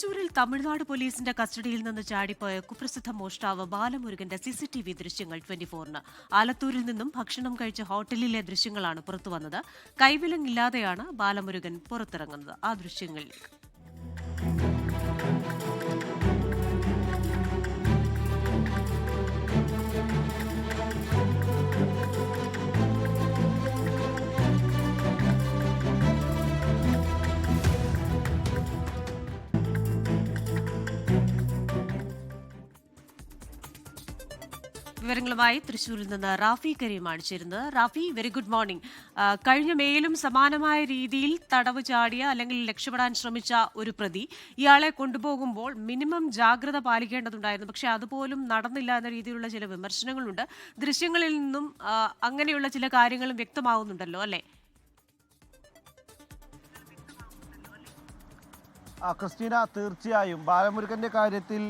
തൃശൂരിൽ തമിഴ്നാട് പോലീസിന്റെ കസ്റ്റഡിയിൽ നിന്ന് ചാടിപ്പോയ കുപ്രസിദ്ധ മോഷ്ടാവ് ബാലമുരുകന്റെ സിസിടിവി ദൃശ്യങ്ങൾ ട്വന്റി ഫോറിന് ആലത്തൂരിൽ നിന്നും ഭക്ഷണം കഴിച്ച ഹോട്ടലിലെ ദൃശ്യങ്ങളാണ് പുറത്തുവന്നത്. കൈവിലങ്ങില്ലാതെയാണ് ബാലമുരുകൻ പുറത്തിറങ്ങുന്നത്. ആ ദൃശ്യങ്ങളിലേക്ക്. വിവരങ്ങളുമായി തൃശ്ശൂരിൽ നിന്ന് റാഫി കരീമാണ് ചേരുന്നത്. റാഫി വെരി ഗുഡ് മോർണിംഗ് കഴിഞ്ഞ മേയിലും സമാനമായ രീതിയിൽ തടവ് ചാടിയ അല്ലെങ്കിൽ രക്ഷപ്പെടാൻ ശ്രമിച്ച ഒരു പ്രതി ഇയാളെ കൊണ്ടുപോകുമ്പോൾ മിനിമം ജാഗ്രത പാലിക്കേണ്ടതുണ്ടായിരുന്നു. പക്ഷെ അതുപോലും നടന്നില്ല എന്ന രീതിയിലുള്ള ചില വിമർശനങ്ങളുണ്ട്. ദൃശ്യങ്ങളിൽ നിന്നും അങ്ങനെയുള്ള ചില കാര്യങ്ങളും വ്യക്തമാവുന്നുണ്ടല്ലോ അല്ലേ? ക്രിസ്റ്റീന തീർച്ചയായും ബാലമുരുകന്റെ കാര്യത്തിൽ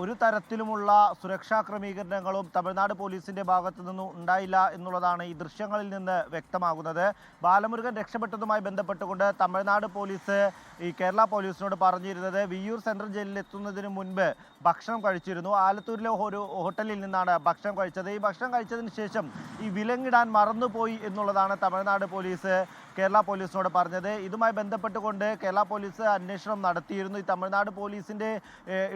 ഒരു തരത്തിലുമുള്ള സുരക്ഷാ ക്രമീകരണങ്ങളും തമിഴ്നാട് പോലീസിന്റെ ഭാഗത്തു നിന്നും ഉണ്ടായില്ല എന്നുള്ളതാണ് ഈ ദൃശ്യങ്ങളിൽ നിന്ന് വ്യക്തമാകുന്നത്. ബാലമുരുകൻ രക്ഷപ്പെട്ടതുമായി ബന്ധപ്പെട്ടുകൊണ്ട് തമിഴ്നാട് പോലീസ് ഈ കേരള പോലീസിനോട് പറഞ്ഞിരുന്നത് വിയ്യൂർ സെൻട്രൽ ജയിലിൽ എത്തുന്നതിന് മുൻപ് ഭക്ഷണം കഴിച്ചിരുന്നു. ആലത്തൂരിലെ ഒരു ഹോട്ടലിൽ നിന്നാണ് ഭക്ഷണം കഴിച്ചത്. ഈ ഭക്ഷണം കഴിച്ചതിന് ശേഷം ഈ വിലങ്ങിടാൻ മറന്നുപോയി എന്നുള്ളതാണ് തമിഴ്നാട് പോലീസ് കേരള പോലീസിനോട് പറഞ്ഞത്. ഇതുമായി ബന്ധപ്പെട്ടുകൊണ്ട് കേരള പോലീസ് അന്വേഷണം നടത്തിയിരുന്നു. ഈ തമിഴ്നാട് പോലീസിന്റെ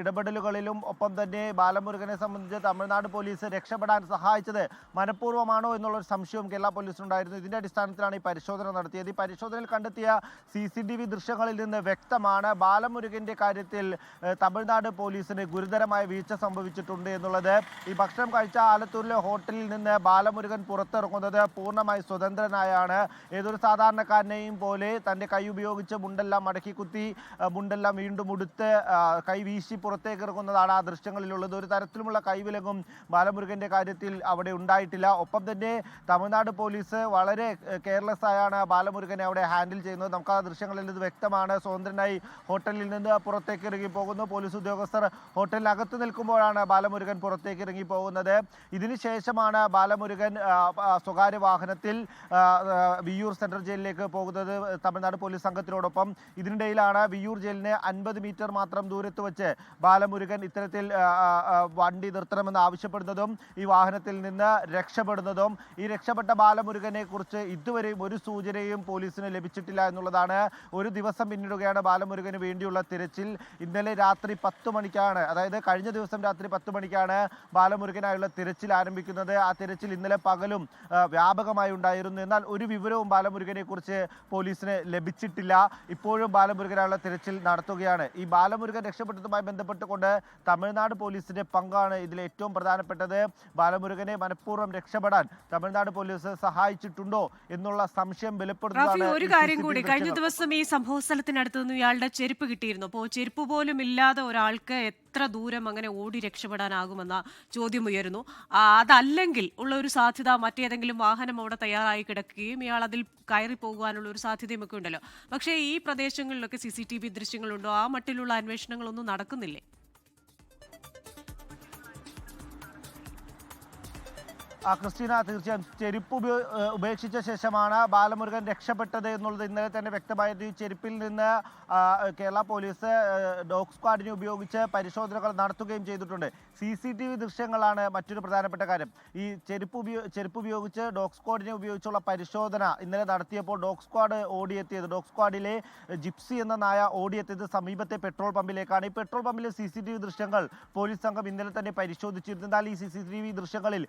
ഇടപെടലുകളിലും ഒപ്പം തന്നെ ബാലമുരുകനെ സംബന്ധിച്ച് തമിഴ്നാട് പോലീസ് രക്ഷപ്പെടാൻ സഹായിച്ചത് മനഃപൂർവമാണോ എന്നുള്ളൊരു സംശയവും കേരള പോലീസിനുണ്ടായിരുന്നു. ഇതിന്റെ അടിസ്ഥാനത്തിലാണ് ഈ പരിശോധന നടത്തിയത്. ഈ പരിശോധനയിൽ കണ്ടെത്തിയ സി സി ടി വി ദൃശ്യങ്ങളിൽ നിന്ന് വ്യക്തമാണ് ബാലമുരുകന്റെ കാര്യത്തിൽ തമിഴ്നാട് പോലീസിന് ഗുരുതരമായ വീഴ്ച സംഭവിച്ചിട്ടുണ്ട് എന്നുള്ളത്. ഈ ഭക്ഷണം കഴിച്ച ആലത്തൂരിലെ ഹോട്ടലിൽ നിന്ന് ബാലമുരുകൻ പുറത്തിറങ്ങുന്നത് പൂർണമായി സ്വതന്ത്രനായാണ്. ഏതൊരു സാധാരണക്കാരനെയും പോലെ തന്റെ കൈ ഉപയോഗിച്ച് മുണ്ടെല്ലാം മടക്കി കുത്തി മുണ്ടെല്ലാം വീണ്ടും ഉടുത്ത് കൈ വീശി പുറത്തേക്ക് ഇറങ്ങുന്നതാണ് ആ ദൃശ്യങ്ങളിലുള്ളത്. ഒരു തരത്തിലുമുള്ള കൈവിലങ്ങും ബാലമുരുകന്റെ കാര്യത്തിൽ അവിടെ ഉണ്ടായിട്ടില്ല. ഒപ്പം തന്നെ തമിഴ്നാട് പോലീസ് വളരെ കെയർലെസ് ആയാണ് ബാലമുരുകനെ അവിടെ ഹാൻഡിൽ ചെയ്യുന്നത്. നമുക്ക് ആ ദൃശ്യങ്ങളിൽ ഇത് വ്യക്തമാണ്. സ്വതന്ത്രനായി ഹോട്ടലിൽ നിന്ന് പുറത്തേക്ക് ഇറങ്ങി പോകുന്നു. പോലീസ് ഉദ്യോഗസ്ഥർ ഹോട്ടലിനകത്ത് നിൽക്കുമ്പോഴാണ് ബാലമുരുകൻ പുറത്തേക്ക് ഇറങ്ങി പോകുന്നത്. ഇതിനുശേഷമാണ് ബാലമുരുകൻ സ്വകാര്യ വാഹനത്തിൽ വിയൂർ സെൻട്രൽ സെൻട്രൽ ജയിലിലേക്ക് പോകുന്നത് തമിഴ്നാട് പോലീസ് സംഘത്തിനോടൊപ്പം. ഇതിനിടയിലാണ് വിയൂർ ജയിലിന് അൻപത് മീറ്റർ മാത്രം ദൂരത്ത് വെച്ച് ബാലമുരുകൻ ഇത്തരത്തിൽ വണ്ടി നിർത്തണമെന്ന് ആവശ്യപ്പെടുന്നതും ഈ വാഹനത്തിൽ നിന്ന് രക്ഷപ്പെടുന്നതും ഈ രക്ഷപ്പെട്ട ബാലമുരുകനെ കുറിച്ച് ഇതുവരെയും ഒരു സൂചനയും പോലീസിന് ലഭിച്ചിട്ടില്ല എന്നുള്ളതാണ് ഒരു ദിവസം പിന്നിടുകയാണ് ബാലമുരുകന് വേണ്ടിയുള്ള തിരച്ചിൽ. ഇന്നലെ രാത്രി പത്ത് മണിക്കാണ് അതായത് കഴിഞ്ഞ ദിവസം രാത്രി പത്ത് മണിക്കാണ് ബാലമുരുകനായുള്ള തിരച്ചിൽ ആരംഭിക്കുന്നത്. ആ തിരച്ചിൽ ഇന്നലെ പകലും വ്യാപകമായി ഉണ്ടായിരുന്നു. എന്നാൽ ഒരു വിവരവും ബാലമുരുകനെ കുറിച്ച് പോലീസിന് ലഭിച്ചിട്ടില്ല. ഇപ്പോഴും ബാലമുരുകനായുള്ള തിരച്ചിൽ നടത്തുകയാണ്. ഈ ബാലമുരുകൻ രക്ഷപ്പെട്ടതുമായി ബന്ധപ്പെട്ടുകൊണ്ട് തമിഴ്നാട് പോലീസിന്റെ പങ്കാണ് ഇതിൽ ഏറ്റവും പ്രധാനപ്പെട്ടത്. ബാലമുരുകനെ മനഃപൂർവം രക്ഷപ്പെടാൻ തമിഴ്നാട് പോലീസ് സഹായിച്ചിട്ടുണ്ടോ എന്നുള്ള സംശയം വെളിപ്പെടുത്തുന്നതാണ് ഒരു കാര്യം കൂടി. കഴിഞ്ഞ ദിവസം ഈ സംഭവ സ്ഥലത്തിനടുത്ത് നിന്ന് ഇയാളുടെ ചെരുപ്പ് കിട്ടിയിരുന്നു. അപ്പോൾ ചെരുപ്പ് പോലും ഇല്ലാതെ ഒരാൾക്ക് എത്ര ദൂരം അങ്ങനെ ഓടി രക്ഷപ്പെടാനാകുമെന്ന ചോദ്യം ഉയരുന്നു. അതല്ലെങ്കിൽ ഉള്ള ഒരു സാധ്യത മറ്റേതെങ്കിലും വാഹനം അവിടെ തയ്യാറായി കിടക്കുകയും ഇയാൾ അതിൽ കയറി പോകുവാനുള്ള ഒരു സാധ്യതയും ഒക്കെ ഉണ്ടല്ലോ. പക്ഷേ ഈ പ്രദേശങ്ങളിലൊക്കെ സി സി ടി വി ദൃശ്യങ്ങളുണ്ടോ? ആ മട്ടിലുള്ള അന്വേഷണങ്ങളൊന്നും നടക്കുന്നില്ലേ? ക്രിസ്റ്റീന തീർച്ചയായും ചെരുപ്പ് ഉപേക്ഷിച്ച ശേഷമാണ് ബാലമുരുകൻ രക്ഷപ്പെട്ടത് എന്നുള്ളത് ഇന്നലെ തന്നെ വ്യക്തമായത് ഈ ചെരുപ്പിൽ നിന്ന് കേരള പോലീസ് ഡോഗ് സ്ക്വാഡിനെ ഉപയോഗിച്ച് പരിശോധനകൾ നടത്തുകയും ചെയ്തിട്ടുണ്ട്. സി സി ടി വി ദൃശ്യങ്ങളാണ് മറ്റൊരു പ്രധാനപ്പെട്ട കാര്യം. ഈ ചെരുപ്പ് ഉപയോ ചെരുപ്പ് ഉപയോഗിച്ച് ഡോഗ് സ്ക്വാഡിനെ ഉപയോഗിച്ചുള്ള പരിശോധന ഇന്നലെ നടത്തിയപ്പോൾ ഡോഗ് സ്ക്വാഡ് ഓടിയെത്തിയത്. ഡോഗ് സ്ക്വാഡിലെ ജിപ്സി എന്ന നായ ഓടിയെത്തിയത് സമീപത്തെ പെട്രോൾ പമ്പിലേക്കാണ്. ഈ പെട്രോൾ പമ്പിലെ സി സി ടി വി ദൃശ്യങ്ങൾ പോലീസ് സംഘം ഇന്നലെ തന്നെ പരിശോധിച്ചിരുന്നു. എന്നാൽ ഈ സി സി ടി വി ദൃശ്യങ്ങളിൽ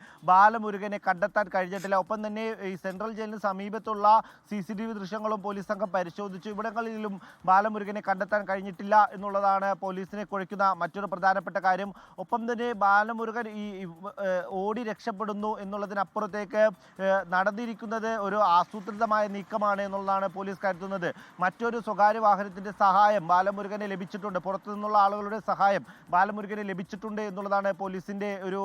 ബാലമുരുകനെ കണ്ടെത്താൻ കഴിഞ്ഞിട്ടില്ല. ഒപ്പം തന്നെ ഈ സെൻട്രൽ ജയിലിന് സമീപത്തുള്ള സി സി ടി വി ദൃശ്യങ്ങളും പോലീസ് സംഘം പരിശോധിച്ചു. ഇവിടങ്ങളിലും ബാലമുരുകനെ കണ്ടെത്താൻ കഴിഞ്ഞിട്ടില്ല എന്നുള്ളതാണ് പോലീസിനെ കുഴയ്ക്കുന്ന മറ്റൊരു പ്രധാനപ്പെട്ട കാര്യം. ഒപ്പം തന്നെ ബാലമുരുകൻ ഈ ഓടി രക്ഷപ്പെടുന്നു എന്നുള്ളതിനപ്പുറത്തേക്ക് നടന്നിരിക്കുന്നത് ഒരു ആസൂത്രിതമായ നീക്കമാണ് എന്നുള്ളതാണ് പോലീസ് കരുതുന്നത്. മറ്റൊരു സ്വകാര്യ വാഹനത്തിന്റെ സഹായം ബാലമുരുകനെ ലഭിച്ചിട്ടുണ്ട്. പുറത്തു നിന്നുള്ള ആളുകളുടെ സഹായം ബാലമുരുകനെ ലഭിച്ചിട്ടുണ്ട് എന്നുള്ളതാണ് പോലീസിന്റെ ഒരു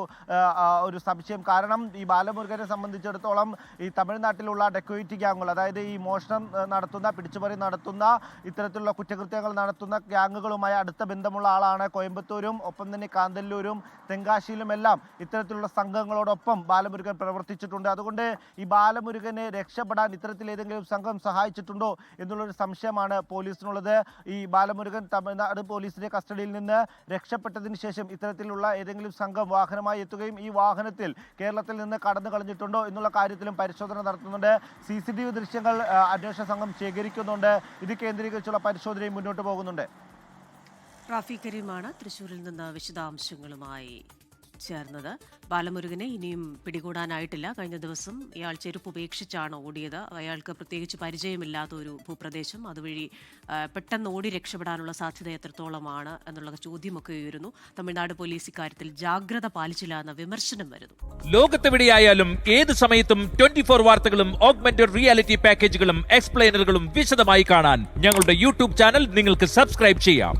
ഒരു സംശയം. കാരണം ഈ ബാലമുരുകനെ സംബന്ധിച്ചിടത്തോളം ഈ തമിഴ്നാട്ടിലുള്ള ഡെക്കോയിറ്റി ഗ്യാങ്ങുകൾ അതായത് ഈ മോഷണം നടത്തുന്ന പിടിച്ചുപറി നടത്തുന്ന ഇത്തരത്തിലുള്ള കുറ്റകൃത്യങ്ങൾ നടത്തുന്ന ഗ്യാങ്ങുകളുമായി അടുത്ത ബന്ധമുള്ള ആളാണ് കോയമ്പത്തൂരും ഒപ്പം തന്നെ കാന്തല്ലൂരും തെങ്കാശിയിലുമെല്ലാം ഇത്തരത്തിലുള്ള സംഘങ്ങളോടൊപ്പം ബാലമുരുകൻ പ്രവർത്തിച്ചിട്ടുണ്ട്. അതുകൊണ്ട് ഈ ബാലമുരുകനെ രക്ഷപ്പെടാൻ ഇത്തരത്തിൽ ഏതെങ്കിലും സംഘം സഹായിച്ചിട്ടുണ്ടോ എന്നുള്ളൊരു സംശയമാണ് പോലീസിനുള്ളത്. ഈ ബാലമുരുകൻ തമിഴ്നാട് പോലീസിന്റെ കസ്റ്റഡിയിൽ നിന്ന് രക്ഷപ്പെട്ടതിന് ശേഷം ഇത്തരത്തിലുള്ള ഏതെങ്കിലും സംഘം വാഹനമായി എത്തുകയും ഈ വാഹനത്തിൽ കേരളത്തിൽ നിന്ന് കടന്നു കളഞ്ഞിട്ടുണ്ടോ എന്നുള്ള കാര്യത്തിലും പരിശോധന നടത്തുന്നുണ്ട്. സി സി ടി വി ദൃശ്യങ്ങൾ അന്വേഷണ സംഘം ശേഖരിക്കുന്നുണ്ട്. ഇത് കേന്ദ്രീകരിച്ചുള്ള പരിശോധനയും മുന്നോട്ട് പോകുന്നുണ്ട്. റാഫി കരീമാണ് തൃശൂരിൽ നിന്ന് വിശദാംശങ്ങളുമായി. ചേർന്നത്. ബാലമുരുകനെ ഇനിയും പിടികൂടാനായിട്ടില്ല. കഴിഞ്ഞ ദിവസം ഇയാൾ ചെരുപ്പ് ഉപേക്ഷിച്ചാണ് ഓടിയത്. അയാൾക്ക് പ്രത്യേകിച്ച് പരിചയമില്ലാത്ത ഒരു ഭൂപ്രദേശം. അതുവഴി പെട്ടെന്ന് ഓടി രക്ഷപ്പെടാനുള്ള സാധ്യത എത്രത്തോളമാണ് എന്നുള്ള ചോദ്യമൊക്കെ ഉയരുന്നു. തമിഴ്നാട് പോലീസ് ഇക്കാര്യത്തിൽ ജാഗ്രത പാലിച്ചില്ല എന്ന വിമർശനം വരുന്നു. ലോകത്തെവിടെയായാലും ഏത് സമയത്തും ട്വന്റി ഫോർ വാർത്തകളും ഓഗ്മെന്റഡ് റിയാലിറ്റി പാക്കേജുകളും എക്സ്പ്ലെയിനറുകളും വിശദമായി കാണാൻ ഞങ്ങളുടെ യൂട്യൂബ് ചാനൽ നിങ്ങൾക്ക് സബ്സ്ക്രൈബ് ചെയ്യാം.